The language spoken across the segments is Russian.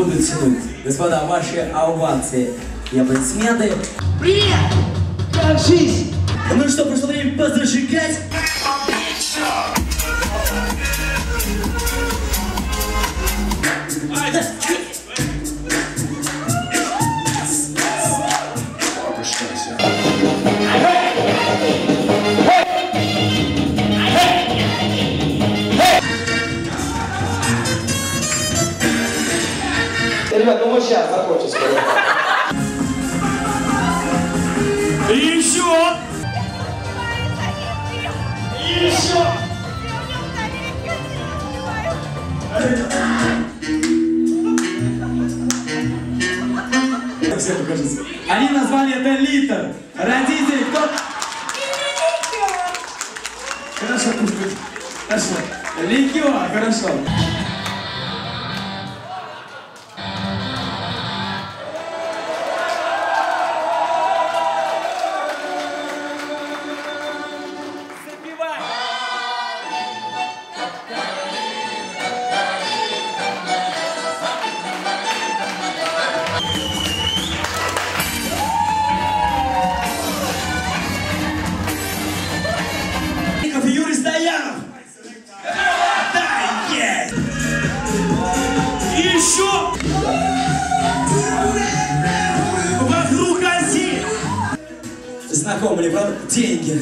не буду тянуть. Господа, ваши овации и аплодисменты. Привет! Как жизнь? Ну что, пришло время позажигать? Ребят, ну мы сейчас закончим скоро. Еще! Еще! Все покажется. Они назвали это литр. Родители, кто? Хорошо, пусть будет. Хорошо. Ликер, хорошо. Знакомы ли, правда? Деньги.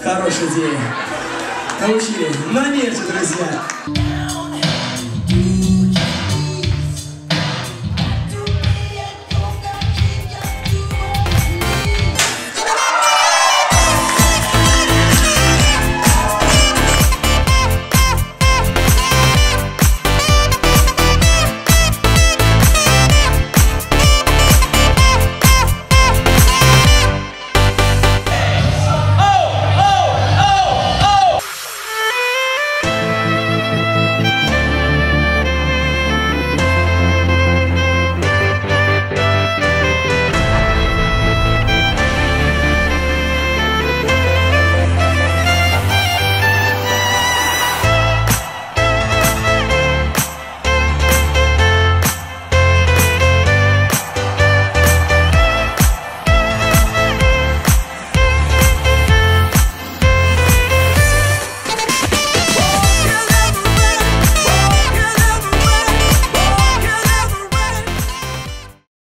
Хорошая идея. Научили. На нефть, друзья.